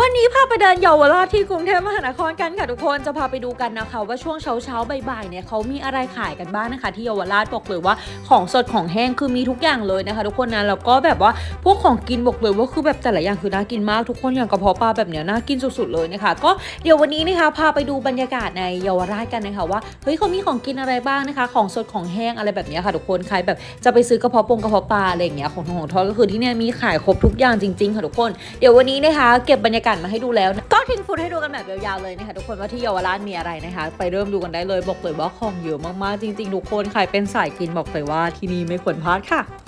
วันนี้พาไปเดินเยาวราชที่กรุงเทพมหานครกันค่ะทุกคนจะพาไปดูกันนะคะ ว่าช่วงเช้าเช้าๆบ่ายๆเนี่ยเขามีอะไรขายกันบ้างนะคะ ที่เยาวราชบอกเลยว่าของสดของแห้งคือมีทุกอย่างเลยนะคะ ทุกคนนะแล้วก็แบบว่าพวกของกินบอกเลยว่าคือแบบแต่ละอย่างคือน่ากินมากทุกคนอย่างกระเพาะปลาแบบเนี้ยน่ากินสุดๆเลยนะคะ ก็เดี๋ยววันนี้นะคะพาไปดูบรรยากาศในเยาวราชกันนะคะว่าเฮ้ยเขามีของกินอะไรบ้างนะคะ ของสดของแห้งอะไรแบบเนี้ยค่ะทุกคนใครแบบจะไปซื้อกระเพาะปงกระเพาะปลาอะไรอย่างเงี้ยของทองของทอดก็คือที่เนี่ยมีขายครบทุกอย่างจริงๆค่ะทุกคน เดี๋ยววันนี้นะคะเก็บบรรยากาศกันมาให้ดูแล้ว ก็ทิ้งฟุตให้ดูกันแบบยาวๆเลยนะคะทุกคนว่าที่เยาวราชมีอะไรนะคะ ไปเริ่มดูกันได้เลยบอกเลยว่าของเยอะมากๆจริง ๆ ทุกคนใครเป็นสายกินบอกเลยว่าที่นี่ไม่ควรพลาดค่ะ